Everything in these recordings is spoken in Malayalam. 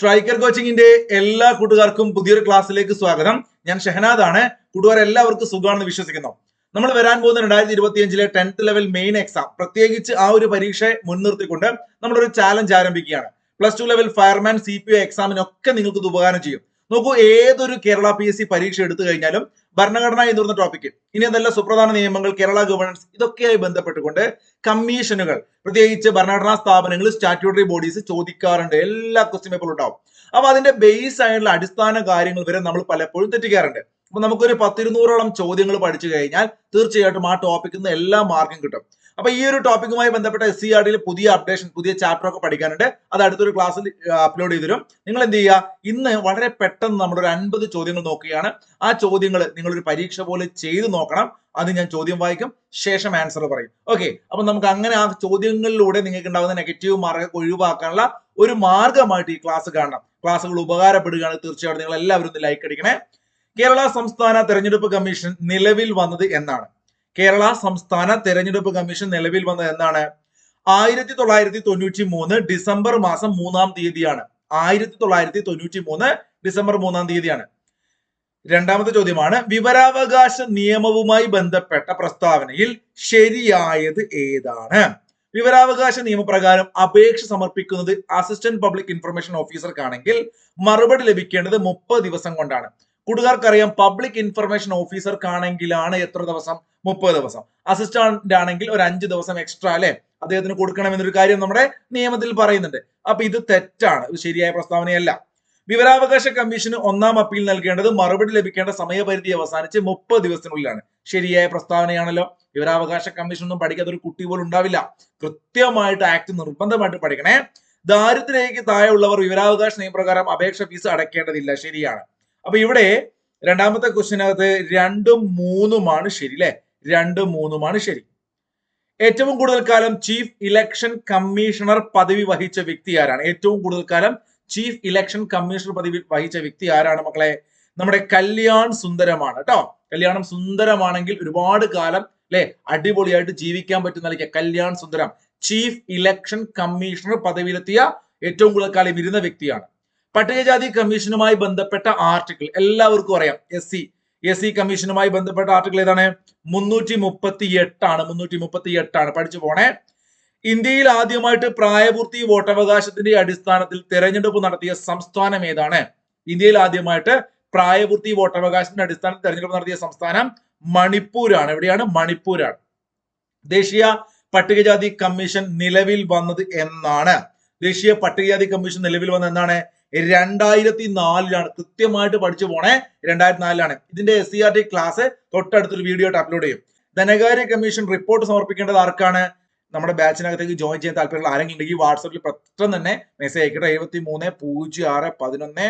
സ്ട്രൈക്കർ കോച്ചിങ്ങിന്റെ എല്ലാ കൂട്ടുകാർക്കും പുതിയൊരു ക്ലാസ്സിലേക്ക് സ്വാഗതം. ഞാൻ ഷെഹനാദ് ആണ് കൂട്ടുകാർ എല്ലാവർക്കും സുഖമാണെന്ന് വിശ്വസിക്കുന്നു. നമ്മൾ വരാൻ പോകുന്ന രണ്ടായിരത്തി ഇരുപത്തി അഞ്ചിലെ ടെൻത്ത് ലെവൽ മെയിൻ എക്സാം പ്രത്യേകിച്ച് ആ ഒരു പരീക്ഷയെ മുൻനിർത്തിക്കൊണ്ട് നമ്മളൊരു ചാലഞ്ച് ആരംഭിക്കുകയാണ്. Plus two level fireman C P O എക്സാമിനൊക്കെ നിങ്ങൾക്ക് ഇത് ഉപകാരം ചെയ്യും. നോക്കൂ ഏതൊരു കേരള പി എസ് സി പരീക്ഷ എടുത്തു കഴിഞ്ഞാലും ഭരണഘടന എന്ന് ടോപ്പിക്ക് ഇനി അതല്ല സുപ്രധാന നിയമങ്ങൾ കേരള ഗവേണൻസ് ഇതൊക്കെയായി ബന്ധപ്പെട്ടുകൊണ്ട് കമ്മീഷനുകൾ പ്രത്യേകിച്ച് ഭരണഘടനാ സ്ഥാപനങ്ങൾ സ്റ്റാറ്റ്യൂട്ടറി ബോഡീസ് ചോദിക്കാറുണ്ട്. എല്ലാ ക്വസ്റ്റ്യൻ പേപ്പറും ഉണ്ടാവും. അപ്പൊ അതിന്റെ ബേസ് ആയിട്ടുള്ള അടിസ്ഥാന കാര്യങ്ങൾ വരെ നമ്മൾ പലപ്പോഴും തെറ്റിക്കാറുണ്ട്. അപ്പൊ നമുക്കൊരു പത്തിരുന്നൂറോളം ചോദ്യങ്ങൾ പഠിച്ചു കഴിഞ്ഞാൽ തീർച്ചയായിട്ടും ആ ടോപ്പിക്കിൽ നിന്ന് എല്ലാ മാർക്കും കിട്ടും. അപ്പൊ ഈ ഒരു ടോപ്പിക്കുമായി ബന്ധപ്പെട്ട എസ് സി ആർ ഡിയിൽ പുതിയ അപ്ഡേഷൻ പുതിയ ചാപ്റ്റർ ഒക്കെ പഠിക്കാനുണ്ട്. അത് അടുത്തൊരു ക്ലാസ്സിൽ അപ്ലോഡ് ചെയ്ത് തരും. നിങ്ങൾ എന്ത് ചെയ്യുക? ഇന്ന് വളരെ പെട്ടെന്ന് നമ്മുടെ ഒരു അൻപത് ചോദ്യങ്ങൾ നോക്കുകയാണ്. ആ ചോദ്യങ്ങൾ നിങ്ങളൊരു പരീക്ഷ പോലെ ചെയ്ത് നോക്കണം. അത് ഞാൻ ചോദ്യം വായിക്കും. ശേഷം ആൻസർ പറയും. ഓക്കെ അപ്പൊ നമുക്ക് അങ്ങനെ ആ ചോദ്യങ്ങളിലൂടെ നിങ്ങൾക്ക് ഉണ്ടാകുന്ന നെഗറ്റീവ് മാർക്കൊക്കെ ഒഴിവാക്കാനുള്ള ഒരു മാർഗമായിട്ട് ഈ ക്ലാസ് കാണണം. ക്ലാസ്സുകൾ ഉപകാരപ്പെടുകയാണ് തീർച്ചയായിട്ടും നിങ്ങൾ എല്ലാവരും ഒന്ന് ലൈക്ക് അടിക്കണേ. കേരള സംസ്ഥാന തെരഞ്ഞെടുപ്പ് കമ്മീഷൻ നിലവിൽ വന്നത് എന്നാണ്. കേരള സംസ്ഥാന തെരഞ്ഞെടുപ്പ് കമ്മീഷൻ നിലവിൽ വന്നത് എന്നാണ്. ആയിരത്തി തൊള്ളായിരത്തി തൊണ്ണൂറ്റി മൂന്ന് ഡിസംബർ മാസം മൂന്നാം തീയതിയാണ്. ആയിരത്തി തൊള്ളായിരത്തി തൊണ്ണൂറ്റി മൂന്ന് ഡിസംബർ മൂന്നാം തീയതിയാണ്. രണ്ടാമത്തെ ചോദ്യമാണ് വിവരാവകാശ നിയമവുമായി ബന്ധപ്പെട്ട പ്രസ്താവനയിൽ ശരിയായത് ഏതാണ്? വിവരാവകാശ നിയമപ്രകാരം അപേക്ഷ സമർപ്പിക്കുന്നത് അസിസ്റ്റന്റ് പബ്ലിക് ഇൻഫർമേഷൻ ഓഫീസർക്കാണെങ്കിൽ മറുപടി ലഭിക്കേണ്ടത് മുപ്പത് ദിവസം കൊണ്ടാണ്. കൂട്ടുകാർക്കറിയാം പബ്ലിക് ഇൻഫർമേഷൻ ഓഫീസർക്കാണെങ്കിലാണ് എത്ര ദിവസം? മുപ്പത് ദിവസം. അസിസ്റ്റന്റ് ആണെങ്കിൽ ഒരു അഞ്ച് ദിവസം എക്സ്ട്രാ അല്ലെ? അദ്ദേഹത്തിന് കൊടുക്കണം എന്നൊരു കാര്യം നമ്മുടെ നിയമത്തിൽ പറയുന്നുണ്ട്. അപ്പൊ ഇത് തെറ്റാണ്. ഇത് ശരിയായ പ്രസ്താവനയല്ല. വിവരാവകാശ കമ്മീഷന് ഒന്നാം അപ്പീൽ നൽകേണ്ടത് മറുപടി ലഭിക്കേണ്ട സമയപരിധി അവസാനിച്ച് മുപ്പത് ദിവസത്തിനുള്ളിലാണ്. ശരിയായ പ്രസ്താവനയാണല്ലോ. വിവരാവകാശ കമ്മീഷൻ ഒന്നും പഠിക്കാത്ത ഒരു കുട്ടി പോലും ഉണ്ടാവില്ല. കൃത്യമായിട്ട് ആക്ട് നിർബന്ധമായിട്ട് പഠിക്കണേ. ദാരിദ്ര്യരേഖയ്ക്ക് താഴെയുള്ളവർ വിവരാവകാശ നിയമപ്രകാരം അപേക്ഷ ഫീസ് അടയ്ക്കേണ്ടതില്ല. ശരിയാണ്. അപ്പൊ ഇവിടെ രണ്ടാമത്തെ ക്വസ്റ്റിനകത്ത് രണ്ടും മൂന്നുമാണ് ശരി അല്ലെ രണ്ടും മൂന്നുമാണ് ശരി. ഏറ്റവും കൂടുതൽ കാലം ചീഫ് ഇലക്ഷൻ കമ്മീഷണർ പദവി വഹിച്ച വ്യക്തി ആരാണ്? ഏറ്റവും കൂടുതൽ കാലം ചീഫ് ഇലക്ഷൻ കമ്മീഷണർ പദവി വഹിച്ച വ്യക്തി ആരാണ് മക്കളെ? നമ്മുടെ കല്യാൺ സുന്ദരമാണ് കേട്ടോ കല്യാണം സുന്ദരമാണെങ്കിൽ ഒരുപാട് കാലം അല്ലെ അടിപൊളിയായിട്ട് ജീവിക്കാൻ പറ്റുന്ന നിലയ്ക്ക് Kalyan Sundaram. Chief election commissioner പദവിയിലെത്തിയ ഏറ്റവും കൂടുതൽ കാലം ഇരുന്ന വ്യക്തിയാണ്. പട്ടികജാതി കമ്മീഷനുമായി ബന്ധപ്പെട്ട ആർട്ടിക്കിൾ എല്ലാവർക്കും അറിയാം. എസ് സി എസ് സി കമ്മീഷനുമായി ബന്ധപ്പെട്ട ആർട്ടിക്കിൾ ഏതാണ്? മുന്നൂറ്റി മുപ്പത്തി എട്ടാണ് മുന്നൂറ്റി മുപ്പത്തി എട്ടാണ് പഠിച്ചു പോണേ. ഇന്ത്യയിൽ ആദ്യമായിട്ട് പ്രായപൂർത്തി വോട്ടവകാശത്തിന്റെ അടിസ്ഥാനത്തിൽ തെരഞ്ഞെടുപ്പ് നടത്തിയ സംസ്ഥാനം ഏതാണ്? ഇന്ത്യയിൽ ആദ്യമായിട്ട് പ്രായപൂർത്തി വോട്ടവകാശത്തിന്റെ അടിസ്ഥാനത്തിൽ തെരഞ്ഞെടുപ്പ് നടത്തിയ സംസ്ഥാനം മണിപ്പൂരാണ്. എവിടെയാണ്? മണിപ്പൂരാണ്. ദേശീയ പട്ടികജാതി കമ്മീഷൻ നിലവിൽ വന്നത് എന്നാണ്. ദേശീയ പട്ടികജാതി കമ്മീഷൻ നിലവിൽ വന്നത് എന്നാണ്? രണ്ടായിരത്തി നാലിലാണ് കൃത്യമായിട്ട് പഠിച്ചു പോണേ രണ്ടായിരത്തി നാലിലാണ് ഇതിന്റെ S C R T class തൊട്ടടുത്തൊരു വീഡിയോ അപ്ലോഡ് ചെയ്യും. ധനകാര്യ കമ്മീഷൻ റിപ്പോർട്ട് സമർപ്പിക്കേണ്ടത് ആർക്കാണ്? നമ്മുടെ ബാച്ചിനകത്തേക്ക് ജോയിൻ ചെയ്യാൻ താല്പര്യമുള്ള ആരെങ്കിലും ഉണ്ടെങ്കിൽ വാട്സപ്പിൽ പെട്ടെന്ന് തന്നെ മെസ്സേജ് അയക്കട്ടെ. എഴുപത്തി മൂന്ന് പൂജ്യം ആറ് പതിനൊന്ന്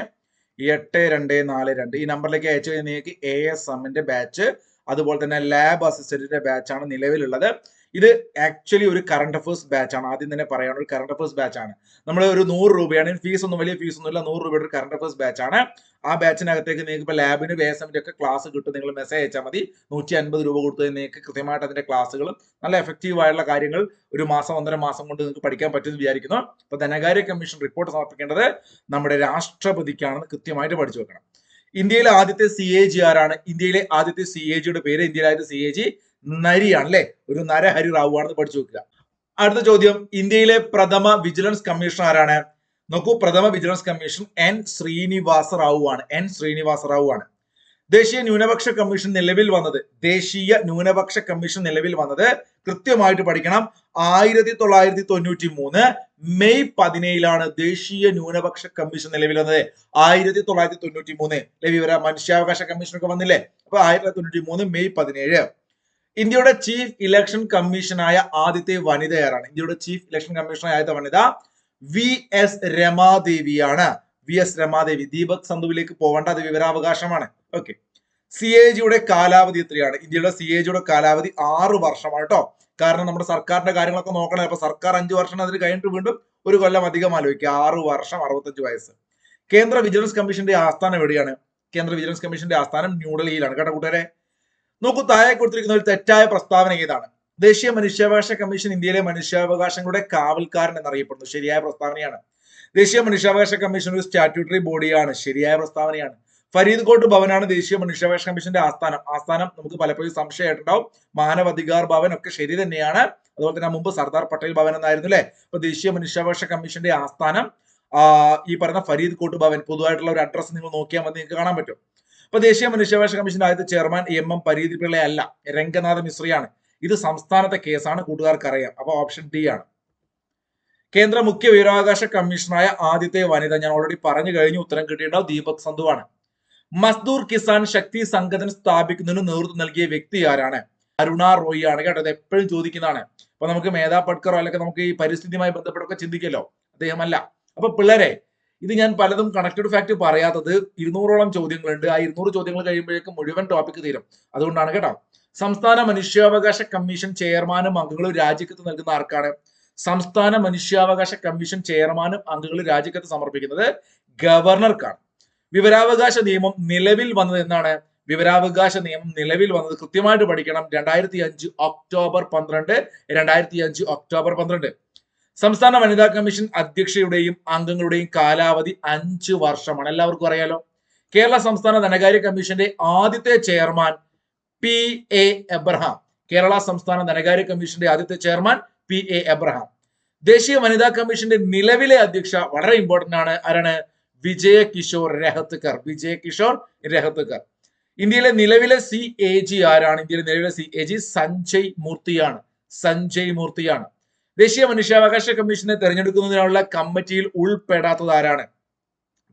എട്ട് രണ്ട് നാല് രണ്ട്. ഈ നമ്പറിലേക്ക് അയച്ചു കഴിഞ്ഞാൽ നിങ്ങൾക്ക് എ എസ് എമ്മിന്റെ ബാച്ച് അതുപോലെ തന്നെ ലാബ് അസിസ്റ്റന്റിന്റെ ബാച്ചാണ് നിലവിലുള്ളത്. ഇത് ആക്ച്വലി ഒരു കറണ്ട് അഫേഴ്സ് ബാച്ച് ആണ്. ആദ്യം തന്നെ പറയാണ് ഒരു കറണ്ട് അഫേഴ്സ് ബാച്ച് ആണ്. നമ്മൾ ഒരു നൂറ് രൂപയാണ് ഫീസ് ഒന്നും വലിയ ഫീസ് ഒന്നുമില്ല. നൂറ് രൂപയുടെ ഒരു കറണ്ട് അഫേഴ്സ് ബാച്ച് ആണ്. ആ ബാച്ചിനകത്തേക്ക് നിങ്ങൾക്ക് ഇപ്പോൾ ലാബിന് വേസമിന്റെ ഒക്കെ ക്ലാസ് കിട്ടും. നിങ്ങൾ മെസ്സേജ് അയച്ചാൽ മതി. നൂറ്റി അൻപത് രൂപ കൊടുത്ത് നിങ്ങൾക്ക് കൃത്യമായിട്ട് അതിന്റെ ക്ലാസ്സുകളും നല്ല എഫക്റ്റീവ് ആയിട്ടുള്ള കാര്യങ്ങൾ ഒരു മാസം ഒന്നര മാസം കൊണ്ട് നിങ്ങൾക്ക് പഠിക്കാൻ പറ്റുമെന്ന് വിചാരിക്കുന്നു. അപ്പൊ ധനകാര്യ കമ്മീഷൻ റിപ്പോർട്ട് സമർപ്പിക്കേണ്ടത് നമ്മുടെ രാഷ്ട്രപതിക്കാണെന്ന് കൃത്യമായിട്ട് പഠിച്ചു വെക്കണം. ഇന്ത്യയിലെ ആദ്യത്തെ സി എ ജി ആരാണ് ഇന്ത്യയിലെ ആദ്യത്തെ സി എ ജിയുടെ പേര് ഇന്ത്യയിലെ ആദ്യത്തെ സി എ ജി നരിയാണ് അല്ലെ ഒരു നരഹരി റാവു ആണെന്ന് പഠിച്ചു നോക്കുക. അടുത്ത ചോദ്യം ഇന്ത്യയിലെ പ്രഥമ വിജിലൻസ് കമ്മീഷണർ ആരാണ്? നോക്കൂ പ്രഥമ vigilance commission N Srinivasa Rao ആണ്. എൻ ശ്രീനിവാസ റാവു ആണ്. ദേശീയ ന്യൂനപക്ഷ കമ്മീഷൻ നിലവിൽ വന്നത് ദേശീയ ന്യൂനപക്ഷ കമ്മീഷൻ നിലവിൽ വന്നത് കൃത്യമായിട്ട് പഠിക്കണം. ആയിരത്തി തൊള്ളായിരത്തി തൊണ്ണൂറ്റി മൂന്ന് മെയ് പതിനേഴിലാണ് ദേശീയ ന്യൂനപക്ഷ കമ്മീഷൻ നിലവിൽ വന്നത്. ആയിരത്തി തൊള്ളായിരത്തി തൊണ്ണൂറ്റി മൂന്ന് വിവര മനുഷ്യാവകാശ കമ്മീഷൻ ഒക്കെ വന്നില്ലേ? അപ്പൊ ആയിരത്തി തൊള്ളായിരത്തി തൊണ്ണൂറ്റി മൂന്ന് മെയ് പതിനേഴ്. ഇന്ത്യയുടെ ചീഫ് ഇലക്ഷൻ കമ്മീഷനായ ആദ്യത്തെ വനിത ഇന്ത്യയുടെ ചീഫ് ഇലക്ഷൻ കമ്മീഷണർ ആദ്യത്തെ വനിത വി എസ് രമാദേവിയാണ്. വി എസ് രമാദേവി ദീപക് സന്ധുവിലേക്ക് പോവേണ്ട അത് വിവരാവകാശമാണ്. ഓക്കെ സി എ ജിയുടെ കാലാവധി എത്രയാണ്? ഇന്ത്യയുടെ സി എ ജിയുടെ കാലാവധി ആറ് വർഷമാണ് കേട്ടോ കാരണം നമ്മുടെ സർക്കാരിന്റെ കാര്യങ്ങളൊക്കെ നോക്കണേ. അപ്പൊ സർക്കാർ അഞ്ചു വർഷം അതിന് കഴിഞ്ഞിട്ട് വീണ്ടും ഒരു കൊല്ലം അധികം ആലോചിക്കുക. ആറ് വർഷം അറുപത്തഞ്ച് വയസ്സ്. കേന്ദ്ര വിജിലൻസ് കമ്മീഷന്റെ ആസ്ഥാനം എവിടെയാണ്? കേന്ദ്ര വിജിലൻസ് കമ്മീഷന്റെ ആസ്ഥാനം ന്യൂഡൽഹിയിലാണ് കേട്ടോ കൂട്ടുകാരെ. നോക്കൂ താഴെ കൊടുത്തിരിക്കുന്ന ഒരു തെറ്റായ പ്രസ്താവന ഏതാണ്? ദേശീയ മനുഷ്യാവകാശ കമ്മീഷൻ ഇന്ത്യയിലെ മനുഷ്യാവകാശങ്ങളുടെ കാവൽക്കാരൻ എന്നറിയപ്പെടുന്നു. ശരിയായ പ്രസ്താവനയാണ്. ദേശീയ മനുഷ്യാവകാശ കമ്മീഷൻ ഒരു സ്റ്റാറ്റ്യൂട്ടറി ബോഡിയാണ് ശരിയായ പ്രസ്താവനയാണ്. ഫരീദ്കോട്ട് ഭവനാണ് ദേശീയ മനുഷ്യാവകാശ കമ്മീഷന്റെ ആസ്ഥാനം. ആസ്ഥാനം നമുക്ക് പലപ്പോഴും സംശയമായിട്ടുണ്ടാവും. മാനവാധികാർ ഭവൻ ഒക്കെ ശരി തന്നെയാണ്. അതുപോലെ തന്നെ മുമ്പ് സർദാർ പട്ടേൽ ഭവൻ എന്നായിരുന്നു അല്ലെ? അപ്പൊ ദേശീയ മനുഷ്യാവകാശ കമ്മീഷന്റെ ആസ്ഥാനം ഈ പറഞ്ഞ ഫരീദ് കോട്ട് ഭവൻ പൊതുവായിട്ടുള്ള ഒരു അഡ്രസ് നിങ്ങൾ നോക്കിയാൽ മതി നിങ്ങൾക്ക് കാണാൻ പറ്റും. അപ്പൊ ദേശീയ മനുഷ്യാവകാശ കമ്മീഷന്റെ ആദ്യത്തെ ചെയർമാൻ എം എം പരീതി പിള്ളയല്ല രംഗനാഥ മിശ്രയാണ്. ഇത് സംസ്ഥാനത്തെ കേസാണ് കൂട്ടുകാർക്ക് അറിയാം അപ്പൊ ഓപ്ഷൻ ഡി ആണ്. കേന്ദ്ര മുഖ്യ വിവരാവകാശ കമ്മീഷണറായ ആദ്യത്തെ വനിത ഞാൻ ഓൾറെഡി പറഞ്ഞു കഴിഞ്ഞു. ഉത്തരം കിട്ടിയിട്ടുണ്ടാവും. ദീപക് സന്ധുവാണ്. മസ്ദൂർ കിസാൻ ശക്തി സംഘടന സ്ഥാപിക്കുന്നതിന് നേതൃത്വം നൽകിയ വ്യക്തി ആരാണ്? അരുണ റോയി ആണ് കേട്ടോ. അത് എപ്പോഴും ചോദിക്കുന്നതാണ്. അപ്പൊ നമുക്ക് മേധാ പട്കറോ അല്ലെങ്കിൽ നമുക്ക് ഈ പരിസ്ഥിതിയുമായി ബന്ധപ്പെട്ടൊക്കെ ചിന്തിക്കല്ലോ. അദ്ദേഹമല്ല. അപ്പൊ പിള്ളേരെ ഇത് ഞാൻ പലതും കണക്റ്റഡ് ഫാക്ട് പറയാത്തത് ഇരുന്നൂറോളം ചോദ്യങ്ങളുണ്ട്. ആ ഇരുന്നൂറ് ചോദ്യങ്ങൾ കഴിയുമ്പോഴേക്കും മുഴുവൻ ടോപ്പിക് തീരും. അതുകൊണ്ടാണ് കേട്ടോ. സംസ്ഥാന മനുഷ്യാവകാശ കമ്മീഷൻ ചെയർമാനും അംഗങ്ങളും രാജിക്കത്ത് നൽകുന്ന ആർക്കാണ്? സംസ്ഥാന മനുഷ്യാവകാശ കമ്മീഷൻ ചെയർമാനും അംഗങ്ങളും രാജിക്കത്ത് സമർപ്പിക്കുന്നത് ഗവർണർക്കാണ്. വിവരാവകാശ നിയമം നിലവിൽ വന്നത് എന്നാണ്? വിവരാവകാശ നിയമം നിലവിൽ വന്നത് കൃത്യമായിട്ട് പഠിക്കണം. രണ്ടായിരത്തി അഞ്ച് ഒക്ടോബർ പന്ത്രണ്ട് രണ്ടായിരത്തി അഞ്ച് ഒക്ടോബർ പന്ത്രണ്ട്. സംസ്ഥാന വനിതാ കമ്മീഷൻ അധ്യക്ഷയുടെയും അംഗങ്ങളുടെയും കാലാവധി അഞ്ച് വർഷമാണ്. എല്ലാവർക്കും അറിയാലോ? കേരള സംസ്ഥാന ധനകാര്യ കമ്മീഷന്റെ ആദ്യത്തെ chairman P A Abraham Kerala സംസ്ഥാന ധനകാര്യ കമ്മീഷന്റെ ആദ്യത്തെ ചെയർമാൻ പി എ എബ്രഹാം ദേശീയ വനിതാ കമ്മീഷന്റെ നിലവിലെ അധ്യക്ഷ വളരെ ഇമ്പോർട്ടന്റ് ആണ്. ആരാണ്? വിജയ കിഷോർ രഹത്കർ വിജയ കിഷോർ ഇന്ത്യയിലെ നിലവിലെ സി എ ജി ആരാണ്? ഇന്ത്യയിലെ നിലവിലെ സി എ ജി സഞ്ജയ് മൂർത്തിയാണ്. സഞ്ജയ് മൂർത്തിയാണ്. ദേശീയ മനുഷ്യാവകാശ കമ്മീഷനെ തെരഞ്ഞെടുക്കുന്നതിനുള്ള കമ്മിറ്റിയിൽ ഉൾപ്പെടാത്തത് ആരാണ്?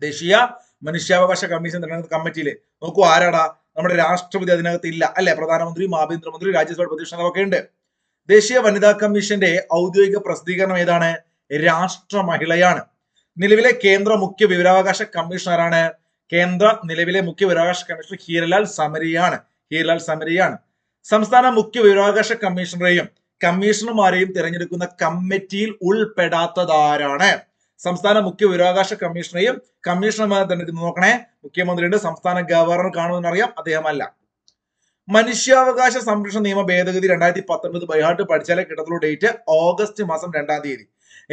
ദേശീയ മനുഷ്യാവകാശ കമ്മീഷൻ തെരഞ്ഞെടുത്ത കമ്മിറ്റിയിൽ നോക്കൂ ആരാടാ? നമ്മുടെ രാഷ്ട്രപതി അതിനകത്ത് ഇല്ല. അല്ലെ? പ്രധാനമന്ത്രിയും ആഭ്യന്തരമന്ത്രിയും രാജ്യസഭ പ്രതിഷ്ഠകളൊക്കെ ഉണ്ട്. ദേശീയ വനിതാ കമ്മീഷന്റെ ഔദ്യോഗിക പ്രസിദ്ധീകരണം ഏതാണ്? രാഷ്ട്ര മഹിളയാണ് നിലവിലെ കേന്ദ്ര മുഖ്യ വിവരാവകാശ കമ്മീഷണറാണ് കേന്ദ്ര നിലവിലെ മുഖ്യ വിവരാവകാശ കമ്മീഷണർ ഹീരലാൽ സമരിയാണ്. ഹീരലാൽ സമരിയാണ്. സംസ്ഥാന മുഖ്യ വിവരാവകാശ കമ്മീഷണറെയും കമ്മീഷണർമാരെയും തിരഞ്ഞെടുക്കുന്ന കമ്മിറ്റിയിൽ ഉൾപ്പെടാത്തതാരാണ്? സംസ്ഥാന മുഖ്യ വിവരാവകാശ കമ്മീഷണറെയും കമ്മീഷണർമാരെ തിരഞ്ഞെടുക്കുന്ന നോക്കണേ. മുഖ്യമന്ത്രിയുടെ സംസ്ഥാന ഗവർണർ കാണുമെന്ന് അറിയാം. അദ്ദേഹമല്ല. മനുഷ്യാവകാശ സംരക്ഷണ നിയമ ഭേദഗതി രണ്ടായിരത്തി പത്തൊൻപത് ബൈഹാർട്ട് പഠിച്ചാലേ കിട്ടത്തുള്ളൂ ഡേറ്റ് ഓഗസ്റ്റ് മാസം രണ്ടാം തീയതി.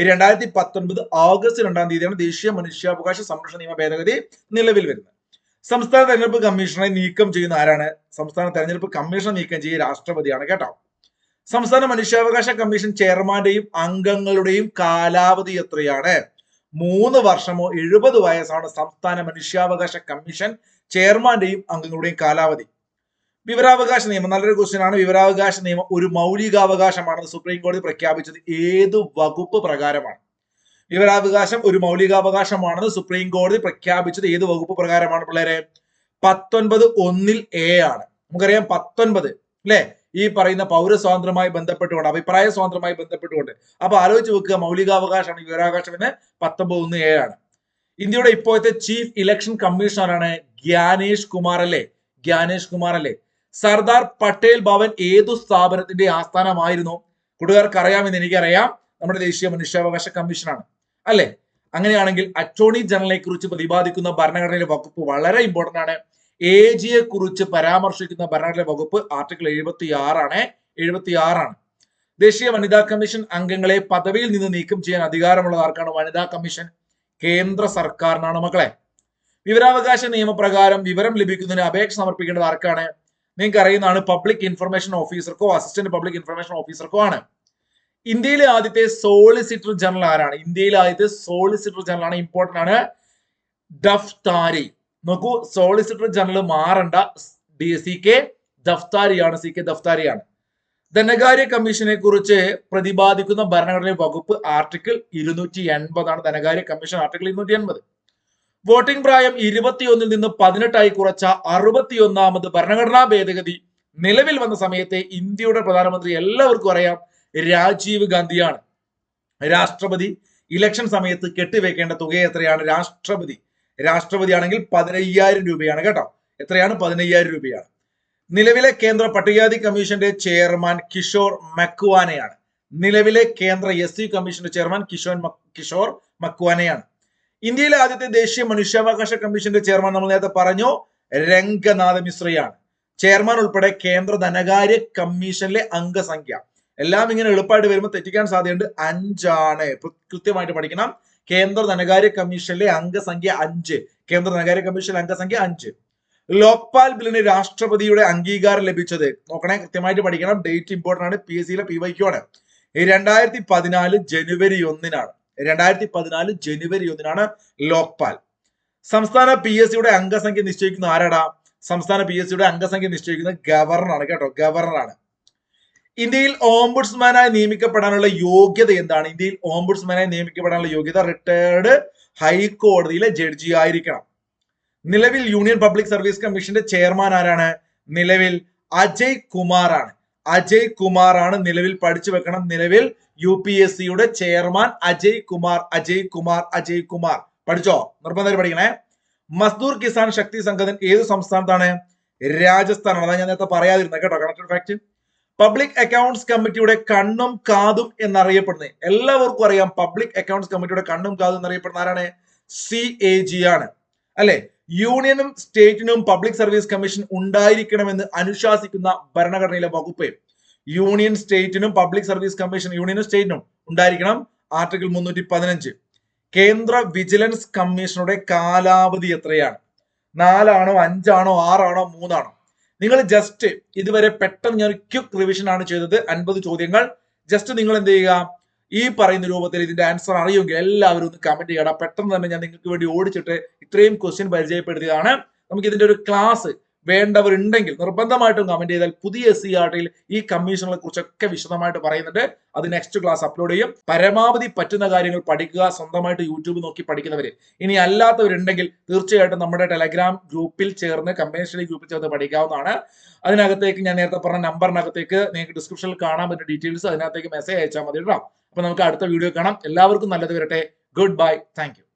രണ്ടായിരത്തി പത്തൊൻപത് ഓഗസ്റ്റ് രണ്ടാം തീയതിയാണ് ദേശീയ മനുഷ്യാവകാശ സംരക്ഷണ നിയമ ഭേദഗതി നിലവിൽ വരുന്നത്. സംസ്ഥാന തെരഞ്ഞെടുപ്പ് കമ്മീഷണറെ നീക്കം ചെയ്യുന്ന ആരാണ്? സംസ്ഥാന തെരഞ്ഞെടുപ്പ് കമ്മീഷനെ നീക്കം ചെയ്യുക രാഷ്ട്രപതിയാണ് കേട്ടോ. സംസ്ഥാന മനുഷ്യാവകാശ കമ്മീഷൻ ചെയർമാന്റെയും അംഗങ്ങളുടെയും കാലാവധി എത്രയാണ്? മൂന്ന് വർഷമോ എഴുപത് വയസ്സാണ് സംസ്ഥാന മനുഷ്യാവകാശ കമ്മീഷൻ ചെയർമാന്റെയും അംഗങ്ങളുടെയും കാലാവധി? വിവരാവകാശ നിയമം നല്ലൊരു ക്വസ്റ്റ്യൻ ആണ്. വിവരാവകാശ നിയമം ഒരു മൗലികാവകാശമാണെന്ന് സുപ്രീം കോടതി പ്രഖ്യാപിച്ചത് ഏത് വകുപ്പ് പ്രകാരമാണ്? വിവരാവകാശം ഒരു മൗലികാവകാശമാണെന്ന് സുപ്രീം കോടതി പ്രഖ്യാപിച്ചത് ഏത് വകുപ്പ് പ്രകാരമാണ് പിള്ളേരെ? പത്തൊൻപത് ഒന്നിൽ എ ആണ്. നമുക്കറിയാം പത്തൊൻപത് അല്ലെ? ഈ പറയുന്ന പൗരസ്വാതന്ത്ര്യമായി ബന്ധപ്പെട്ടുകൊണ്ട് അഭിപ്രായ സ്വാതന്ത്ര്യമായി ബന്ധപ്പെട്ടുകൊണ്ട്. അപ്പൊ ആലോചിച്ച് വെക്കുക മൗലികാവകാശമാണ് വിവരാവകാശം എന്ന് പത്തൊമ്പത് ഒന്ന് എ ആണ്. ഇന്ത്യയുടെ ഇപ്പോഴത്തെ ചീഫ് ഇലക്ഷൻ കമ്മീഷണറാണ് ഗ്യാനേഷ് കുമാർ അല്ലേ? ഗ്യാനേഷ് കുമാർ അല്ലേ? സർദാർ പട്ടേൽ ഭവൻ ഏതു സ്ഥാപനത്തിന്റെ ആസ്ഥാനമായിരുന്നു? കൂട്ടുകാർക്ക് അറിയാമെന്ന് എനിക്കറിയാം. നമ്മുടെ ദേശീയ മനുഷ്യാവകാശ കമ്മീഷനാണ്. അല്ലെ? അങ്ങനെയാണെങ്കിൽ അറ്റോർണി ജനറലിനെ കുറിച്ച് പ്രതിപാദിക്കുന്ന ഭരണഘടനയിലെ വകുപ്പ് വളരെ ഇമ്പോർട്ടന്റ് ആണ്. എ ജിയെ കുറിച്ച് പരാമർശിക്കുന്ന ഭരണഘടനയിലെ വകുപ്പ് ആർട്ടിക്കിൾ എഴുപത്തി ആറാണ് എഴുപത്തി ആറാണ് ദേശീയ വനിതാ കമ്മീഷൻ അംഗങ്ങളെ പദവിയിൽ നിന്ന് നീക്കം ചെയ്യാൻ അധികാരമുള്ളത് ആർക്കാണ് വനിതാ കമ്മീഷൻ? കേന്ദ്ര സർക്കാരിനാണ് മക്കളെ. വിവരാവകാശ നിയമപ്രകാരം വിവരം ലഭിക്കുന്നതിന് അപേക്ഷ സമർപ്പിക്കേണ്ടത് ആർക്കാണ്? നിങ്ങൾക്ക് അറിയുന്നതാണ് പബ്ലിക് ഇൻഫർമേഷൻ ഓഫീസർക്കോ അസിസ്റ്റന്റ് പബ്ലിക് ഇൻഫർമേഷൻ ഓഫീസർക്കോ ആണ്. ഇന്ത്യയിലെ ആദ്യത്തെ സോളിസിറ്റർ ജനറൽ ആരാണ്? ഇന്ത്യയിലെ ആദ്യത്തെ സോളിസിറ്റർ ജനറൽ ആണ് ഇമ്പോർട്ടന്റ് ആണ് ദഫ്താരി നോക്കൂ സോളിസിറ്റർ ജനറൽ മാറണ്ട ഡി സി കെ ദഫ്താരിയാണ് സി കെ ദഫ്താരിയാണ് ധനകാര്യ കമ്മീഷനെ കുറിച്ച് പ്രതിപാദിക്കുന്ന ഭരണഘടന വകുപ്പ് ആർട്ടിക്കിൾ ഇരുന്നൂറ്റി എൺപതാണ്. ധനകാര്യ കമ്മീഷൻ ആർട്ടിക്കിൾ ഇരുന്നൂറ്റി എൺപത്. വോട്ടിംഗ് പ്രായം ഇരുപത്തിയൊന്നിൽ നിന്ന് പതിനെട്ടായി കുറച്ച അറുപത്തിയൊന്നാമത് ഭരണഘടനാ ഭേദഗതി നിലവിൽ വന്ന സമയത്തെ ഇന്ത്യയുടെ പ്രധാനമന്ത്രി എല്ലാവർക്കും അറിയാം രാജീവ് ഗാന്ധിയാണ്. രാഷ്ട്രപതി ഇലക്ഷൻ സമയത്ത് കെട്ടിവെക്കേണ്ട തുക എത്രയാണ്? രാഷ്ട്രപതി. രാഷ്ട്രപതി ആണെങ്കിൽ പതിനയ്യായിരം രൂപയാണ് കേട്ടോ. എത്രയാണ്? പതിനയ്യായിരം രൂപയാണ്. നിലവിലെ കേന്ദ്ര പട്ടികജാതി കമ്മീഷന്റെ ചെയർമാൻ കിഷോർ മക്വാനയാണ്. നിലവിലെ കേന്ദ്ര എസ് സി കമ്മീഷന്റെ ചെയർമാൻ മക്- കിഷോർ മക്വാനയാണ്. ഇന്ത്യയിലെ ആദ്യത്തെ ദേശീയ മനുഷ്യാവകാശ കമ്മീഷന്റെ ചെയർമാൻ നമ്മൾ നേരത്തെ പറഞ്ഞു രംഗനാഥ മിശ്രയാണ്. ചെയർമാൻ ഉൾപ്പെടെ കേന്ദ്ര ധനകാര്യ കമ്മീഷനിലെ അംഗസംഖ്യ. എല്ലാം ഇങ്ങനെ എളുപ്പമായിട്ട് വരുമ്പോൾ തെറ്റിക്കാൻ സാധ്യതയുണ്ട്. അഞ്ചാണ്. കൃത്യമായിട്ട് പഠിക്കണം. കേന്ദ്ര ധനകാര്യ കമ്മീഷനിലെ അംഗസംഖ്യ അഞ്ച്. കേന്ദ്ര ധനകാര്യ കമ്മീഷനിലെ അംഗസംഖ്യ അഞ്ച്. ലോക്പാൽ ബില്ലിന് രാഷ്ട്രപതിയുടെ അംഗീകാരം ലഭിച്ചത്. നോക്കണേ കൃത്യമായിട്ട് പഠിക്കണം. ഡേറ്റ് ഇമ്പോർട്ടന്റ് ആണ്. പി എസ് സിയിലെ പി വൈക്കു ആണ്. രണ്ടായിരത്തി പതിനാല് ജനുവരി ഒന്നിനാണ്. രണ്ടായിരത്തി പതിനാല് ജനുവരി ഒന്നിനാണ് ലോക്പാൽ. സംസ്ഥാന പി എസ് സിയുടെ അംഗസംഖ്യ നിശ്ചയിക്കുന്ന ആരാടാ? സംസ്ഥാന പി എസ് സിയുടെ അംഗസംഖ്യ നിശ്ചയിക്കുന്നത് ഗവർണറാണ് കേട്ടോ ഗവർണറാണ്. ഇന്ത്യയിൽ ഓംബുഡ്സ്മാനായി നിയമിക്കപ്പെടാനുള്ള യോഗ്യത എന്താണ്? ഇന്ത്യയിൽ ഓംബുഡ്സ്മാനായി നിയമിക്കപ്പെടാനുള്ള യോഗ്യത റിട്ടയർഡ് ഹൈക്കോടതിയിലെ ജഡ്ജി ആയിരിക്കണം. നിലവിൽ യൂണിയൻ പബ്ലിക് സർവീസ് കമ്മീഷന്റെ ചെയർമാൻ ആരാണ്? നിലവിൽ അജയ് കുമാറാണ്. അജയ് കുമാറാണ് നിലവിൽ പഠിച്ചു വെക്കണം. നിലവിൽ യു പി എസ് സിയുടെ ചെയർമാൻ അജയ് കുമാർ അജയ് കുമാർ അജയ് കുമാർ. പഠിച്ചോ? നിർബന്ധം പഠിക്കണേ. മസ്ദൂർ കിസാൻ ശക്തി സംഘടന ഏത് സംസ്ഥാനത്താണ്? രാജസ്ഥാനാണ്. അതാ ഞാൻ നേരത്തെ പറയാതിരുന്നത് കേട്ടോ കണക്ട് ഫാക്ട് പബ്ലിക് അക്കൗണ്ട്സ് കമ്മിറ്റിയുടെ കണ്ണും കാതും എന്നറിയപ്പെടുന്നത്. എല്ലാവർക്കും അറിയാം പബ്ലിക് അക്കൗണ്ട്സ് കമ്മിറ്റിയുടെ കണ്ണും കാതും എന്നറിയപ്പെടുന്ന ആരാണ്? സി എ ജി ആണ്. അല്ലെ? യൂണിയനും സ്റ്റേറ്റിനും പബ്ലിക് സർവീസ് കമ്മീഷൻ ഉണ്ടായിരിക്കണമെന്ന് അനുശാസിക്കുന്ന ഭരണഘടനയിലെ വകുപ്പ്. യൂണിയൻ സ്റ്റേറ്റിനും പബ്ലിക് സർവീസ് കമ്മീഷൻ യൂണിയൻ സ്റ്റേറ്റിനും ഉണ്ടായിരിക്കണം ആർട്ടിക്കിൾ മുന്നൂറ്റി പതിനഞ്ച് കേന്ദ്ര വിജിലൻസ് കമ്മീഷനുടെ കാലാവധി എത്രയാണ്? നാലാണോ അഞ്ചാണോ ആറാണോ മൂന്നാണോ? നിങ്ങൾ ജസ്റ്റ് ഇതുവരെ പെട്ടെന്ന് ഞാൻ ക്യുക്ക് റിവിഷൻ ആണ് ചെയ്തത്. അൻപത് ചോദ്യങ്ങൾ. ജസ്റ്റ് നിങ്ങൾ എന്ത് ചെയ്യുക? ഈ പറയുന്ന രൂപത്തിൽ ഇതിന്റെ ആൻസർ അറിയുമെങ്കിൽ എല്ലാവരും ഒന്ന് കമന്റ് ചെയ്യണം. പെട്ടെന്ന് തന്നെ ഞാൻ നിങ്ങൾക്ക് വേണ്ടി ഓടിച്ചിട്ട് ഇത്രയും ക്വസ്റ്റ്യൻ പരിചയപ്പെടുത്തിയതാണ്. നമുക്ക് ഇതിന്റെ ഒരു ക്ലാസ് വേണ്ടവരുണ്ടെങ്കിൽ നിർബന്ധമായിട്ടും കമന്റ് ചെയ്താൽ പുതിയ എസ് സി ആർട്ടിയിൽ ഈ കമ്മീഷനുകളെ കുറിച്ചൊക്കെ വിശദമായിട്ട് പറയുന്നുണ്ട്. അത് നെക്സ്റ്റ് ക്ലാസ് അപ്ലോഡ് ചെയ്യും. പരമാവധി പറ്റുന്ന കാര്യങ്ങൾ പഠിക്കുക സ്വന്തമായിട്ട് യൂട്യൂബ് നോക്കി പഠിക്കുന്നവര്. ഇനി അല്ലാത്തവരുണ്ടെങ്കിൽ തീർച്ചയായിട്ടും നമ്മുടെ ടെലഗ്രാം ഗ്രൂപ്പിൽ ചേർന്ന് കമ്പനി ഗ്രൂപ്പിൽ ചേർന്ന് പഠിക്കാവുന്നതാണ്. അതിനകത്തേക്ക് ഞാൻ നേരത്തെ പറഞ്ഞ നമ്പറിനകത്തേക്ക് നിങ്ങൾക്ക് ഡിസ്ക്രിപ്ഷനിൽ കാണാൻ പറ്റുന്ന ഡീറ്റെയിൽസ് അതിനകത്തേക്ക് മെസ്സേജ് അയച്ചാൽ മതി കേട്ടോ. അപ്പൊ നമുക്ക് അടുത്ത വീഡിയോ കാണാം. എല്ലാവർക്കും നല്ലത് വരട്ടെ. Good bye thank